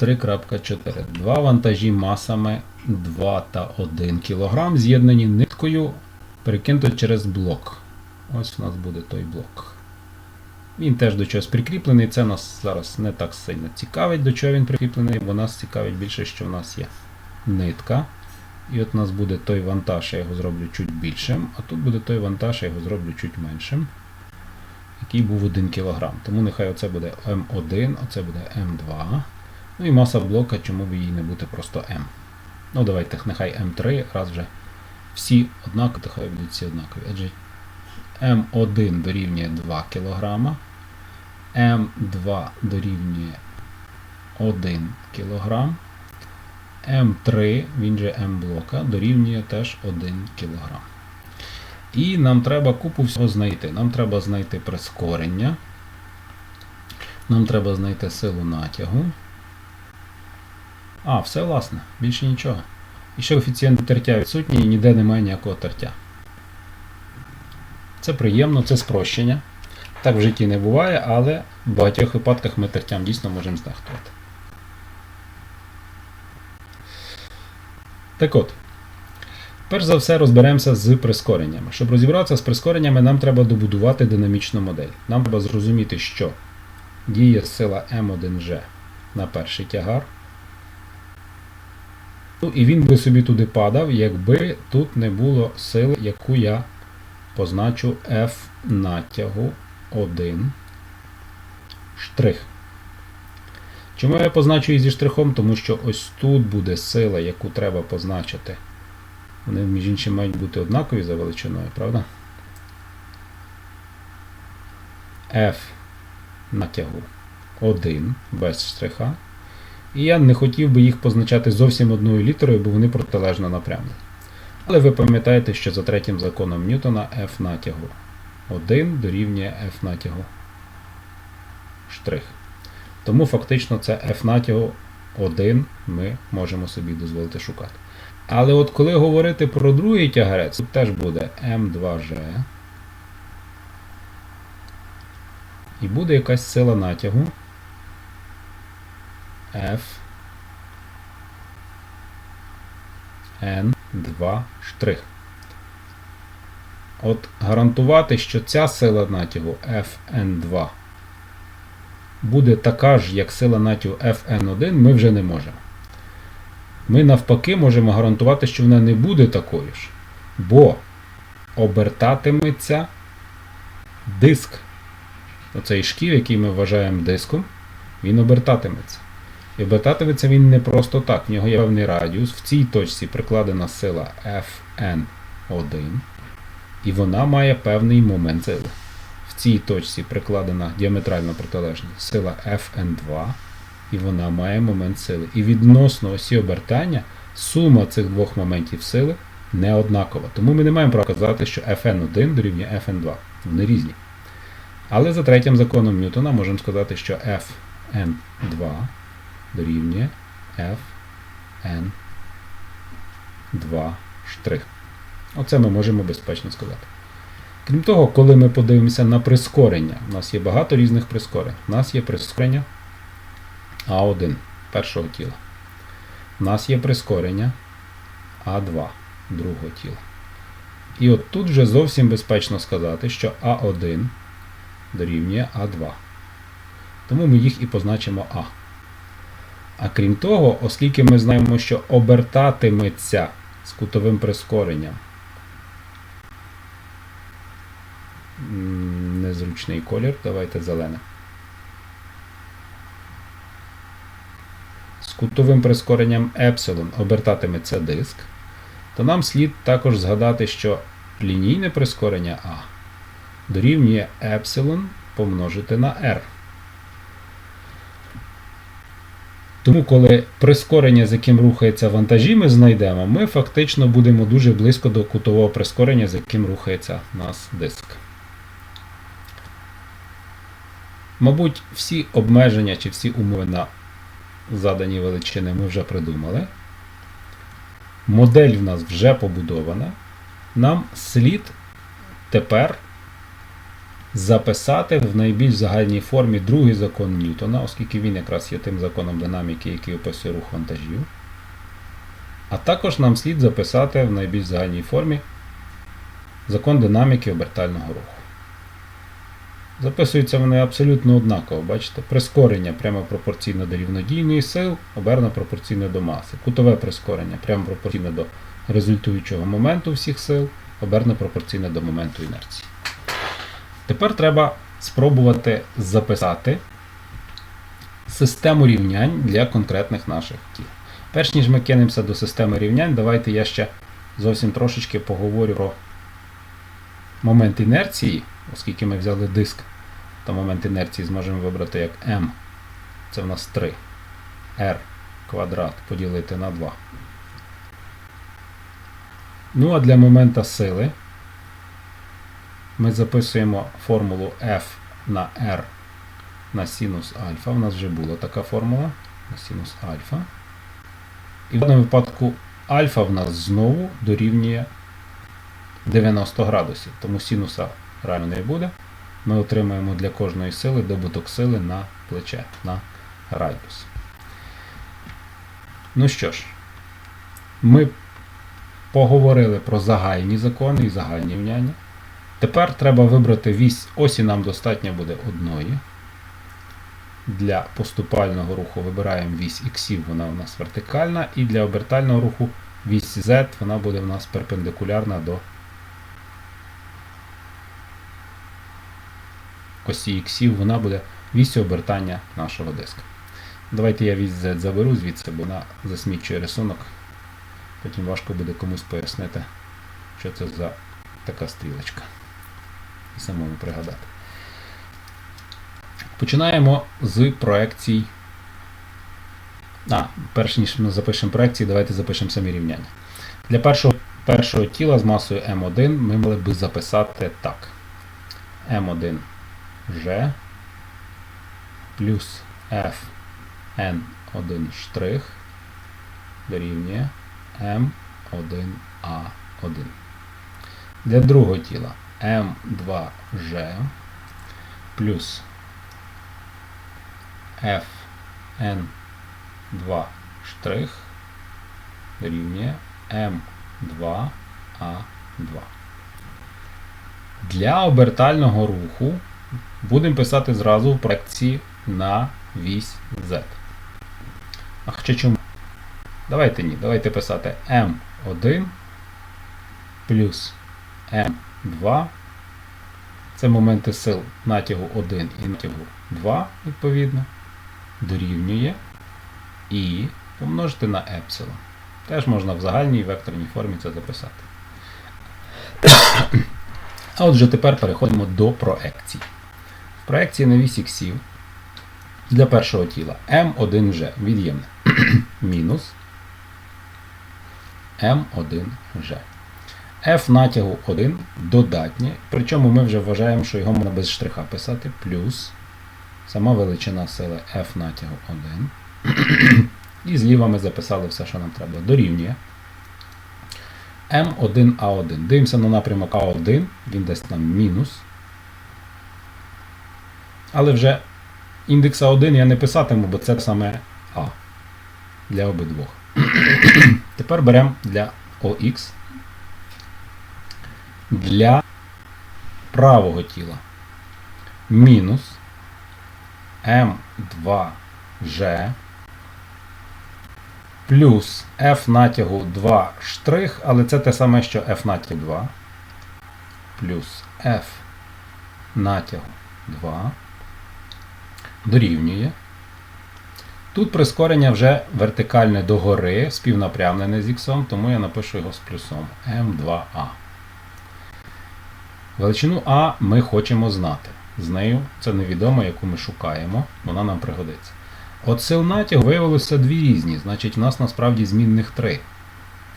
3.4. Два вантажі масами 2 та 1 кг з'єднані ниткою, перекинуто через блок. Ось у нас буде той блок. Він теж до чогось прикріплений. Це нас зараз не так сильно цікавить, до чого він прикріплений, бо нас цікавить більше, що в нас є нитка. І от у нас буде той вантаж, я його зроблю чуть більшим, а тут буде той вантаж, я його зроблю чуть меншим, який був 1 кг. Тому нехай оце буде М1, оце буде М2. Ну і маса блока, чому б її не бути просто М. Ну давайте нехай М3, раз вже всі однакові, то хай будуть всі однакові. Адже М1 дорівнює 2 кг, М2 дорівнює 1 кг. М3, він же М-блока, дорівнює теж 1 кг. І нам треба купу всього знайти. Нам треба знайти прискорення. Нам треба знайти силу натягу. А, все власне, більше нічого. І ще коефіцієнт тертя відсутній і ніде немає ніякого тертя. Це приємно, це спрощення. Так в житті не буває, але в багатьох випадках ми тертям дійсно можемо знехтувати. Так от, перш за все розберемося з прискореннями. Щоб розібратися з прискореннями, нам треба добудувати динамічну модель. Нам треба зрозуміти, що діє сила М1G на перший тягар. Ну, і він би собі туди падав, якби тут не було сили, яку я позначу F натягу 1 штрих. Чому я позначу її зі штрихом? Тому що ось тут буде сила, яку треба позначити. Вони, між іншим, мають бути однакові за величиною, правда? F натягу 1 без штриха. І я не хотів би їх позначати зовсім одною літерою, бо вони протилежно напрямлені. Але ви пам'ятаєте, що за третім законом Ньютона F натягу 1 дорівнює F натягу штрих. Тому фактично це F натягу 1 ми можемо собі дозволити шукати. Але от коли говорити про другий тягарець, тут теж буде М2G. І буде якась сила натягу F N2 штрих. От гарантувати, що ця сила натягу Fn2 буде така ж, як сила натягу Fn1, ми вже не можемо. Ми навпаки можемо гарантувати, що вона не буде такою ж, бо обертатиметься диск. Оцей шків, який ми вважаємо диском, він обертатиметься. І обертатиметься він не просто так. В нього є певний радіус. В цій точці прикладена сила Fn1, і вона має певний момент сили. В цій точці прикладена діаметрально протилежна сила Fn2, і вона має момент сили. І відносно осі обертання сума цих двох моментів сили не однакова. Тому ми не маємо права казати, що Fn1 дорівнює Fn2. Вони різні. Але за третім законом Ньютона можемо сказати, що Fn2 дорівнює Fn2 штрих. Оце ми можемо безпечно сказати. Крім того, коли ми подивимося на прискорення, у нас є багато різних прискорень. У нас є прискорення А1 першого тіла. У нас є прискорення А2 другого тіла. І от тут вже зовсім безпечно сказати, що А1 дорівнює А2. Тому ми їх і позначимо А. А крім того, оскільки ми знаємо, що обертатиметься з кутовим прискоренням. Незручний колір, давайте зелене. З кутовим прискоренням епсилон обертатиметься диск, то нам слід також згадати, що лінійне прискорення А дорівнює епсилон помножити на r. Тому, коли прискорення, з яким рухається вантажі, ми знайдемо, ми фактично будемо дуже близько до кутового прискорення, з яким рухається нас диск. Мабуть, всі обмеження чи всі умови на задані величини ми вже придумали. Модель в нас вже побудована. Нам слід тепер записати в найбільш загальній формі другий закон Ньютона, оскільки він якраз є тим законом динаміки, який описує рух вантажів. А також нам слід записати в найбільш загальній формі закон динаміки обертального руху. Записуються вони абсолютно однаково, бачите? Прискорення прямо пропорційне до рівнодійної сил, оберно пропорційне до маси. Кутове прискорення прямо пропорційне до результуючого моменту всіх сил, оберно пропорційне до моменту інерції. Тепер треба спробувати записати систему рівнянь для конкретних наших тіл. Перш ніж ми кинемося до системи рівнянь, давайте я ще зовсім трошечки поговорю про момент інерції, оскільки ми взяли диск, то момент інерції зможемо вибрати як m. Це в нас 3. r квадрат поділити на 2. Ну а для момента сили ми записуємо формулу F на R на синус альфа. У нас вже була така формула на синус альфа. І в даному випадку альфа в нас знову дорівнює 90 градусів, тому синуса реально не буде. Ми отримаємо для кожної сили добуток сили на плече, на радіус. Ну що ж, ми поговорили про загальні закони і загальні рівняння. Тепер треба вибрати вісь осі, нам достатньо буде одної. Для поступального руху вибираємо вісь X, вона у нас вертикальна, і для обертального руху вісь Z вона буде у нас перпендикулярна до осі X, вона буде вісь обертання нашого диска. Давайте я вісь Z заберу звідси, бо вона засмічує рисунок. Потім важко буде комусь пояснити, що це за така стрілочка. Самому пригадати. Починаємо з проекцій. А, перш ніж ми запишемо проекції, давайте запишемо самі рівняння. Для першого першого тіла з масою М1 ми мали би записати так. М1G плюс Fn1 штрих дорівнює М1А1. Для другого тіла М2G плюс Fn2 штрих дорівнює М2А2. Для обертального руху будемо писати зразу в проекції на вісь Z. А хоча чому? Давайте ні. Давайте писати М1 плюс М2. Це моменти сил натягу 1 і натягу 2, відповідно, дорівнює і помножити на епсилон. Теж можна в загальній векторній формі це записати. А отже, тепер переходимо до проекцій. В проекції на вісь іксів для першого тіла М1G від'ємне мінус М1G. F натягу 1 додатнє, причому ми вже вважаємо, що його можна без штриха писати, плюс сама величина сили F натягу 1. І зліва ми записали все, що нам треба. Дорівнює М1А1. Дивимося на напрямок А1, він десь там мінус. Але вже індекса 1 я не писатиму, бо це саме А для обидвох. Тепер беремо для ОХ для правого тіла мінус М2G плюс F натягу 2 штрих, але це те саме, що F натягу 2 плюс F натягу 2 дорівнює. Тут прискорення вже вертикальне догори, співнапрямлене з іксом, тому я напишу його з плюсом М2А. Величину А ми хочемо знати. З нею це невідомо, яку ми шукаємо, вона нам пригодиться. От сил натягу виявилося дві різні, значить в нас насправді змінних три.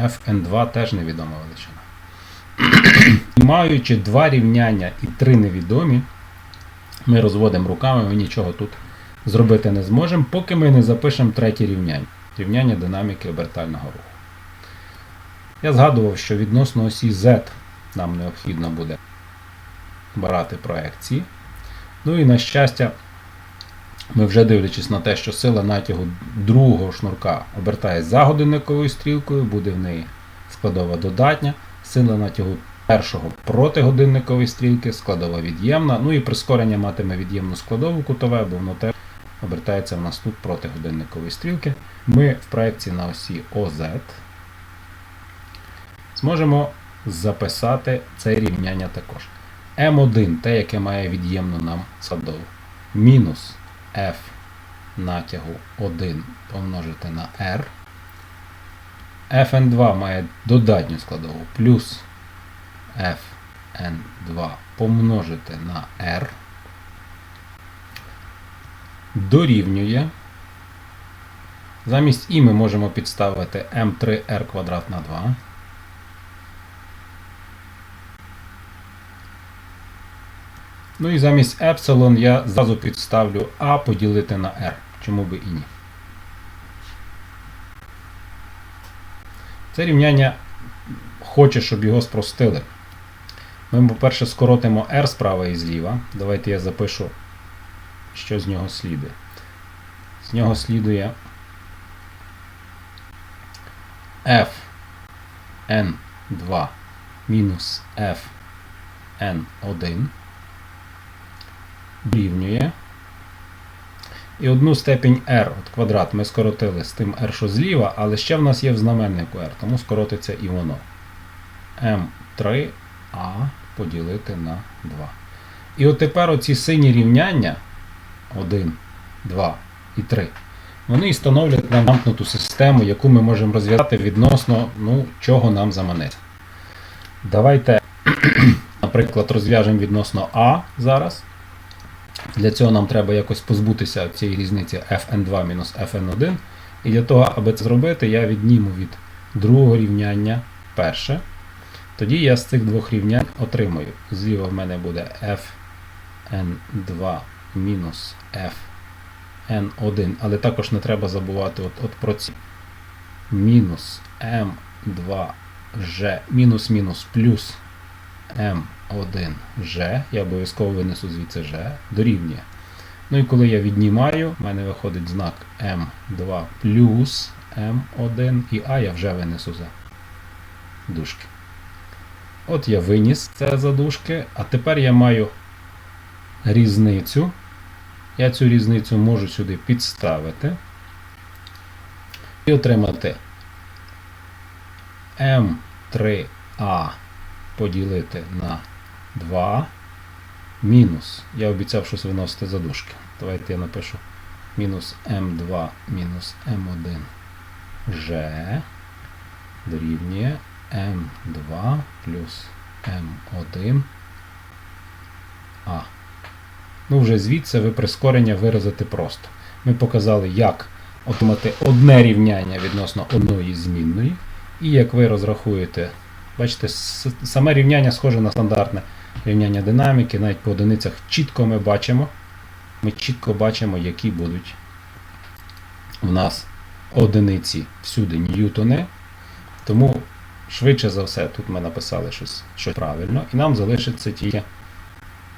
Fn2 теж невідома величина. Маючи два рівняння і три невідомі, ми розводимо руками, ми нічого тут зробити не зможемо, поки ми не запишемо третє рівняння. Рівняння динаміки обертального руху. Я згадував, що відносно осі Z нам необхідно буде брати проекції. Ну і на щастя, ми вже дивлячись на те, що сила натягу другого шнурка обертає за годинниковою стрілкою, буде в неї складова додатня, сила натягу першого проти годинникової стрілки, складова від'ємна. Ну і прискорення матиме від'ємну складову кутове, бо воно теж обертається в нас тут проти годинникової стрілки. Ми в проекції на осі OZ зможемо записати це рівняння також. М1, те, яке має від'ємну нам складову, мінус F натягу 1 помножити на R. Fn2 має додатню складову плюс Fn2 помножити на R. Дорівнює. Замість І ми можемо підставити m3r квадрат на 2. Ну і замість епсилон я зразу підставлю А поділити на R. Чому би і ні. Це рівняння хоче, щоб його спростили. Ми, по-перше, скоротимо R справа і зліва. Давайте я запишу, що з нього слідує. З нього слідує f n2 мінус f n1 дорівнює. І одну степінь r от квадрат ми скоротили з тим r, що зліва, але ще в нас є в знаменнику r, тому скоротиться і воно. m3a поділити на 2. І от тепер оці сині рівняння 1, 2 і 3. Вони і становлять нам замкнуту систему, яку ми можемо розв'язати відносно ну, чого нам заманеться. Давайте, наприклад, розв'яжемо відносно А зараз. Для цього нам треба якось позбутися цієї різниці fn2 мінус fn1. І для того, аби це зробити, я відніму від другого рівняння перше. Тоді я з цих двох рівнянь отримую. Зліва в мене буде fn2 мінус fn1. Але також не треба забувати от, от про ці мінус m2g мінус-мінус плюс m1g, я обов'язково винесу звідси g, дорівнює. Ну і коли я віднімаю, в мене виходить знак m2 плюс m1 і а я вже винесу за дужки. От я виніс це за дужки, а тепер я маю різницю. Я цю різницю можу сюди підставити і отримати m3a поділити на 2 мінус. Я обіцяв щось виносити за дужки. Давайте я напишу мінус m2 мінус m1 g дорівнює m2 плюс m1 а. Ну, вже звідси ви прискорення виразити просто. Ми показали, як отримати одне рівняння відносно одної змінної. І як ви розрахуєте, бачите, саме рівняння схоже на стандартне рівняння динаміки, навіть по одиницях чітко ми бачимо, ми чітко бачимо, які будуть в нас одиниці всюди ньютони. Тому, швидше за все, тут ми написали щось, щось правильно, і нам залишиться тільки.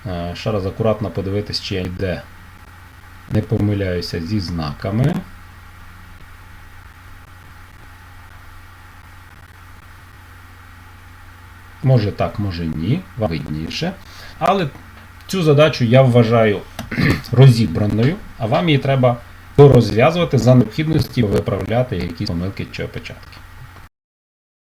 Е, ще раз акуратно подивитись, чи я ніде не помиляюся зі знаками. Може так, може ні, вам видніше. Але цю задачу я вважаю розібраною, а вам її треба дорозв'язувати за необхідності виправляти якісь помилки чи опечатки.